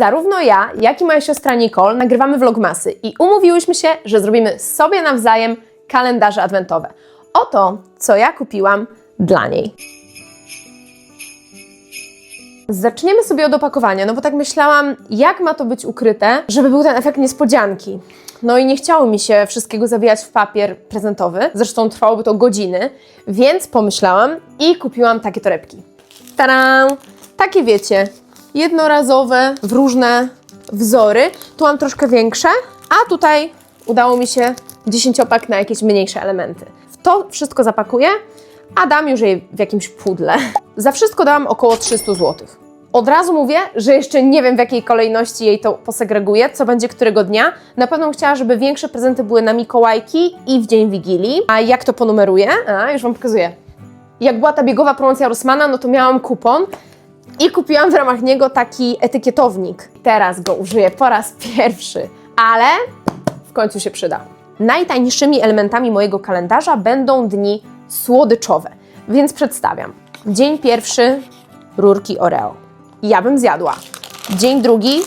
Zarówno ja, jak i moja siostra Nicole nagrywamy vlogmasy i umówiłyśmy się, że zrobimy sobie nawzajem kalendarze adwentowe. Oto, co ja kupiłam dla niej. Zaczniemy sobie od opakowania, no bo tak myślałam, jak ma to być ukryte, żeby był ten efekt niespodzianki. No i nie chciało mi się wszystkiego zawijać w papier prezentowy, zresztą trwałoby to godziny, więc pomyślałam i kupiłam takie torebki. Tadam! Takie wiecie, jednorazowe, w różne wzory. Tu mam troszkę większe, a tutaj udało mi się dziesięciopak na jakieś mniejsze elementy. W to wszystko zapakuję, a dam już jej w jakimś pudle. Za wszystko dałam około 300 zł. Od razu mówię, że jeszcze nie wiem w jakiej kolejności jej to posegreguję, co będzie którego dnia. Na pewno chciała, żeby większe prezenty były na Mikołajki i w dzień Wigilii. A jak to ponumeruję? A, już Wam pokazuję. Jak była ta biegowa promocja Rossmana, no to miałam kupon i kupiłam w ramach niego taki etykietownik. Teraz go użyję po raz pierwszy, ale w końcu się przyda. Najtańszymi elementami mojego kalendarza będą dni słodyczowe, więc przedstawiam. Dzień pierwszy rurki Oreo. Ja bym zjadła. Dzień drugi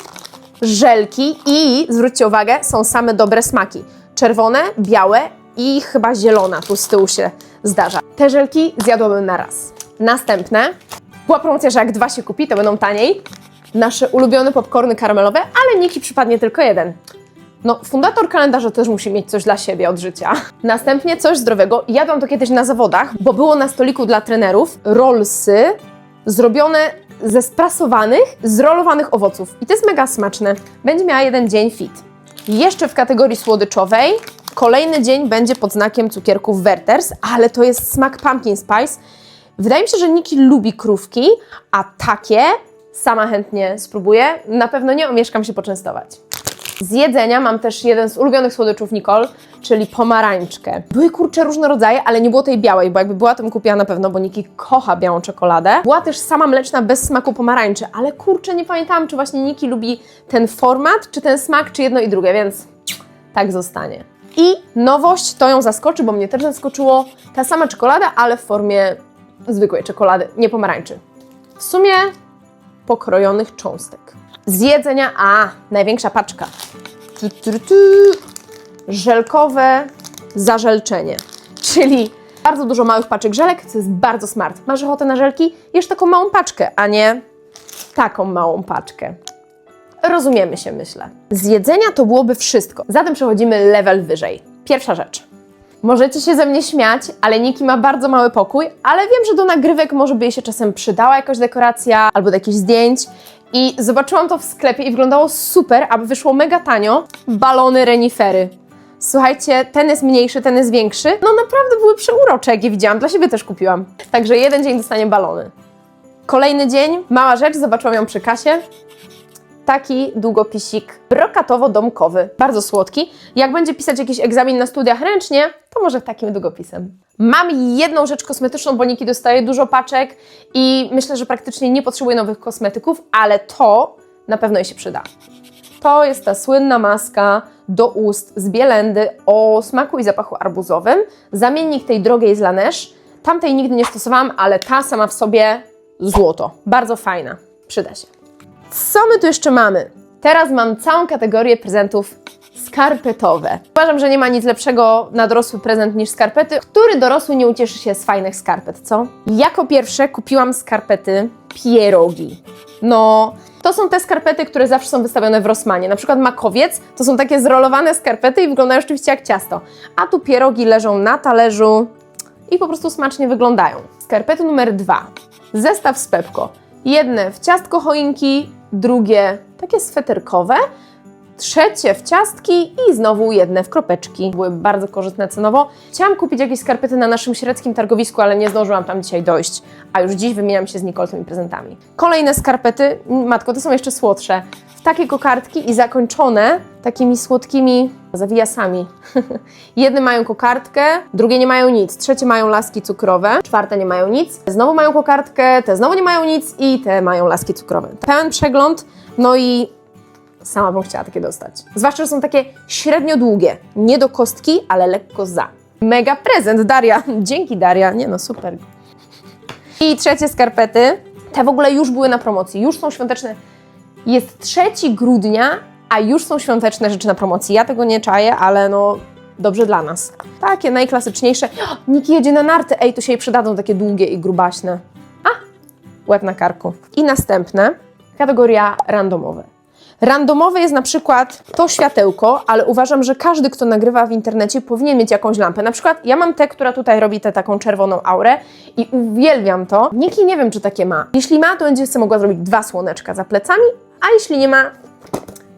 żelki i zwróćcie uwagę, są same dobre smaki. Czerwone, białe i chyba zielona tu z tyłu się zdarza. Te żelki zjadłabym na raz. Następne. Była promocja, że jak dwa się kupi, to będą taniej. Nasze ulubione popcorny karamelowe, ale Niki przypadnie tylko jeden. No, fundator kalendarza też musi mieć coś dla siebie od życia. Następnie coś zdrowego. Jadłam to kiedyś na zawodach, bo było na stoliku dla trenerów rollsy zrobione ze sprasowanych, zrolowanych owoców. I to jest mega smaczne. Będzie miała jeden dzień fit. Jeszcze w kategorii słodyczowej kolejny dzień będzie pod znakiem cukierków Werther's, ale to jest smak pumpkin spice. Wydaje mi się, że Niki lubi krówki, a takie sama chętnie spróbuję. Na pewno nie omieszkam się poczęstować. Z jedzenia mam też jeden z ulubionych słodyczów Nicole, czyli pomarańczkę. Były kurcze różne rodzaje, ale nie było tej białej, bo jakby była, to bym kupiła na pewno, bo Niki kocha białą czekoladę. Była też sama mleczna bez smaku pomarańczy, ale kurczę, nie pamiętałam, czy właśnie Niki lubi ten format, czy ten smak, czy jedno i drugie, więc tak zostanie. I nowość to ją zaskoczy, bo mnie też zaskoczyło ta sama czekolada, ale w formie zwykłej czekolady, nie pomarańczy. W sumie pokrojonych cząstek. Z jedzenia, a największa paczka. Tu, tu, tu. Żelkowe zażelczenie, czyli bardzo dużo małych paczek żelek, co jest bardzo smart. Masz ochotę na żelki? Jesz taką małą paczkę, a nie taką małą paczkę. Rozumiemy się, myślę. Z jedzenia to byłoby wszystko. Zatem przechodzimy level wyżej. Pierwsza rzecz. Możecie się ze mnie śmiać, ale Niki ma bardzo mały pokój, ale wiem, że do nagrywek może by jej się czasem przydała jakaś dekoracja albo do jakichś zdjęć. I zobaczyłam to w sklepie i wyglądało super, aby wyszło mega tanio. Balony renifery. Słuchajcie, ten jest mniejszy, ten jest większy. No naprawdę były przeurocze, jak je widziałam. Dla siebie też kupiłam. Także jeden dzień dostanie balony. Kolejny dzień, mała rzecz, zobaczyłam ją przy kasie taki długopisik brokatowo-domkowy, bardzo słodki. Jak będzie pisać jakiś egzamin na studiach ręcznie, to może takim długopisem. Mam jedną rzecz kosmetyczną, bo Niki dostaje dużo paczek i myślę, że praktycznie nie potrzebuje nowych kosmetyków, ale to na pewno jej się przyda. To jest ta słynna maska do ust z Bielendy o smaku i zapachu arbuzowym. Zamiennik tej drogiej z Laneige. Tamtej nigdy nie stosowałam, ale ta sama w sobie złoto. Bardzo fajna. Przyda się. Co my tu jeszcze mamy? Teraz mam całą kategorię prezentów skarpetowe. Uważam, że nie ma nic lepszego na dorosły prezent niż skarpety. Który dorosły nie ucieszy się z fajnych skarpet, co? Jako pierwsze kupiłam skarpety pierogi. No, to są te skarpety, które zawsze są wystawione w Rossmanie. Na przykład makowiec to są takie zrolowane skarpety i wyglądają rzeczywiście jak ciasto. A tu pierogi leżą na talerzu i po prostu smacznie wyglądają. Skarpety numer dwa. Zestaw z Pepko. Jedne w ciastko choinki, drugie takie sweterkowe, trzecie w ciastki i znowu jedne w kropeczki. Były bardzo korzystne cenowo. Chciałam kupić jakieś skarpety na naszym średzkim targowisku, ale nie zdążyłam tam dzisiaj dojść, a już dziś wymieniam się z Nicole tymi prezentami. Kolejne skarpety, matko, te są jeszcze słodsze, w takie kokardki i zakończone takimi słodkimi zawijasami. Jedne mają kokardkę, drugie nie mają nic, trzecie mają laski cukrowe, czwarte nie mają nic, znowu mają kokardkę, te znowu nie mają nic i te mają laski cukrowe. Pełen przegląd, no i sama bym chciała takie dostać. Zwłaszcza, że są takie średnio długie, nie do kostki, ale lekko za. Mega prezent, Daria. Dzięki, Daria. Nie no, super. I trzecie skarpety. Te w ogóle już były na promocji, już są świąteczne Jest 3 grudnia, a już są świąteczne rzeczy na promocji. Ja tego nie czaję, ale no dobrze dla nas. Takie najklasyczniejsze. Niki jedzie na narty. Ej, to się jej przydadzą takie długie i grubaśne. A, łeb na karku. I następne, kategoria randomowe. Randomowe jest na przykład to światełko, ale uważam, że każdy, kto nagrywa w internecie, powinien mieć jakąś lampę. Na przykład ja mam tę, która tutaj robi tę taką czerwoną aurę i uwielbiam to. Niki nie wiem, czy takie ma. Jeśli ma, to będzie sobie mogła zrobić dwa słoneczka za plecami, a jeśli nie ma,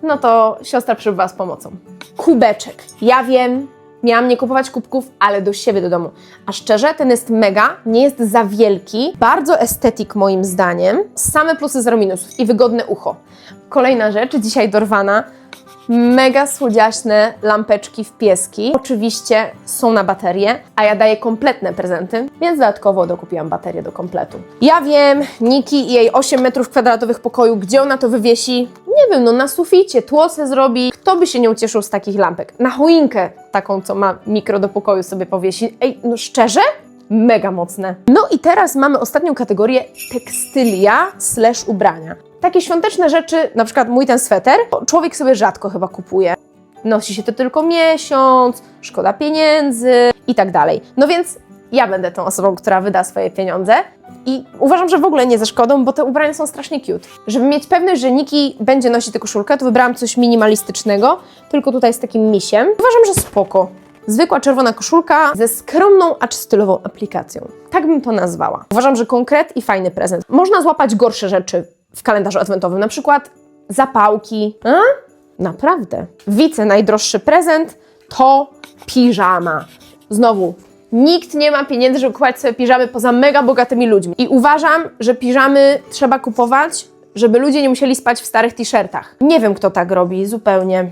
no to siostra przybywa z pomocą. Kubeczek. Ja wiem, miałam nie kupować kubków, ale do siebie do domu. A szczerze, ten jest mega, nie jest za wielki, bardzo estetyk moim zdaniem, same plusy, zero minusów i wygodne ucho. Kolejna rzecz, dzisiaj dorwana, mega słodziaśne lampeczki w pieski. Oczywiście są na baterię, a ja daję kompletne prezenty, więc dodatkowo dokupiłam baterię do kompletu. Ja wiem, Niki i jej 8 metrów kwadratowych pokoju, gdzie ona to wywiesi? Nie wiem, no na suficie, tło se zrobi. Kto by się nie ucieszył z takich lampek? Na choinkę, taką co ma mikro do pokoju sobie powiesi. Ej, no szczerze? Mega mocne. No i teraz mamy ostatnią kategorię tekstylia slash ubrania. Takie świąteczne rzeczy, na przykład mój ten sweter, człowiek sobie rzadko chyba kupuje. Nosi się to tylko miesiąc, szkoda pieniędzy i tak dalej. No więc ja będę tą osobą, która wyda swoje pieniądze i uważam, że w ogóle nie ze szkodą, bo te ubrania są strasznie cute. Żeby mieć pewność, że Niki będzie nosić tę koszulkę, to wybrałam coś minimalistycznego, tylko tutaj z takim misiem. Uważam, że spoko. Zwykła czerwona koszulka ze skromną, acz stylową aplikacją. Tak bym to nazwała. Uważam, że konkret i fajny prezent. Można złapać gorsze rzeczy w kalendarzu adwentowym, na przykład zapałki. A? Naprawdę. Wice najdroższy prezent to piżama. Znowu, nikt nie ma pieniędzy, żeby kupować sobie piżamy poza mega bogatymi ludźmi. I uważam, że piżamy trzeba kupować, żeby ludzie nie musieli spać w starych t-shirtach. Nie wiem, kto tak robi, zupełnie.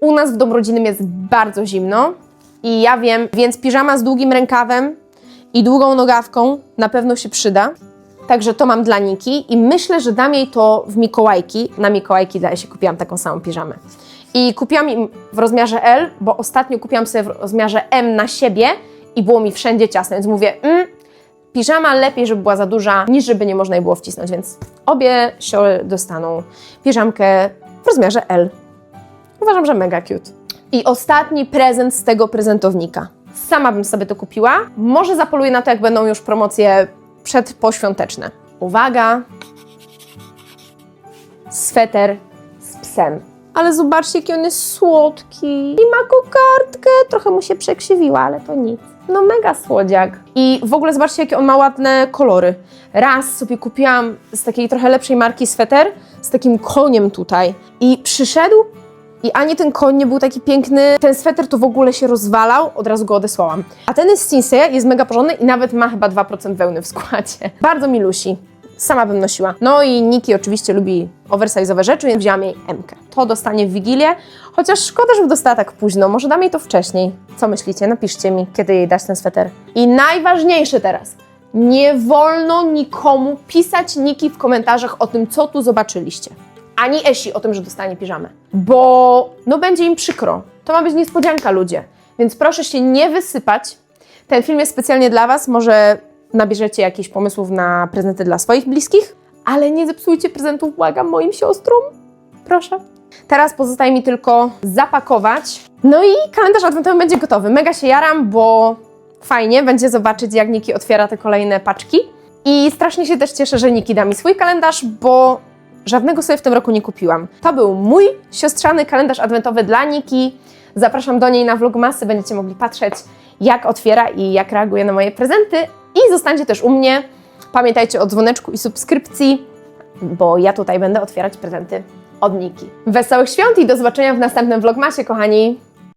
U nas w domu rodzinnym jest bardzo zimno i ja wiem, więc piżama z długim rękawem i długą nogawką na pewno się przyda. Także to mam dla Niki i myślę, że dam jej to w Mikołajki. Na Mikołajki daje się kupiłam taką samą piżamę. I kupiłam im w rozmiarze L, bo ostatnio kupiłam sobie w rozmiarze M na siebie i było mi wszędzie ciasno, więc mówię, mm, piżama lepiej, żeby była za duża, niż żeby nie można jej było wcisnąć, więc obie sioły dostaną piżamkę w rozmiarze L. Uważam, że mega cute. I ostatni prezent z tego prezentownika. Sama bym sobie to kupiła. Może zapoluję na to, jak będą już promocje przedpoświąteczne. Uwaga! Sweter z psem. Ale zobaczcie, jaki on jest słodki. I ma kokardkę. Trochę mu się przekrzywiła, ale to nic. No mega słodziak. I w ogóle zobaczcie, jakie on ma ładne kolory. Raz sobie kupiłam z takiej trochę lepszej marki sweter z takim koniem tutaj. I przyszedł i ani ten koń nie był taki piękny, ten sweter to w ogóle się rozwalał, od razu go odesłałam. A ten z Sinsei, jest mega porządny i nawet ma chyba 2% wełny w składzie. Bardzo milusi. Sama bym nosiła. No i Niki oczywiście lubi oversize'owe rzeczy, więc wzięłam jej M-kę. To dostanie w Wigilię, chociaż szkoda, żeby dostała tak późno. Może dam jej to wcześniej. Co myślicie? Napiszcie mi, kiedy jej dać ten sweter. I najważniejsze teraz. Nie wolno nikomu pisać Niki w komentarzach o tym, co tu zobaczyliście ani Esi o tym, że dostanie piżamę. Bo no będzie im przykro. To ma być niespodzianka, ludzie. Więc proszę się nie wysypać. Ten film jest specjalnie dla Was. Może nabierzecie jakichś pomysłów na prezenty dla swoich bliskich, ale nie zepsujcie prezentów, błagam, moim siostrom. Proszę. Teraz pozostaje mi tylko zapakować. No i kalendarz adwentowy będzie gotowy. Mega się jaram, bo fajnie będzie zobaczyć, jak Niki otwiera te kolejne paczki. I strasznie się też cieszę, że Niki da mi swój kalendarz, bo Żadnego sobie w tym roku nie kupiłam. To był mój siostrzany kalendarz adwentowy dla Niki. Zapraszam do niej na vlogmasy, będziecie mogli patrzeć jak otwiera i jak reaguje na moje prezenty. I zostańcie też u mnie. Pamiętajcie o dzwoneczku i subskrypcji, bo ja tutaj będę otwierać prezenty od Niki. Wesołych świąt i do zobaczenia w następnym vlogmasie, kochani!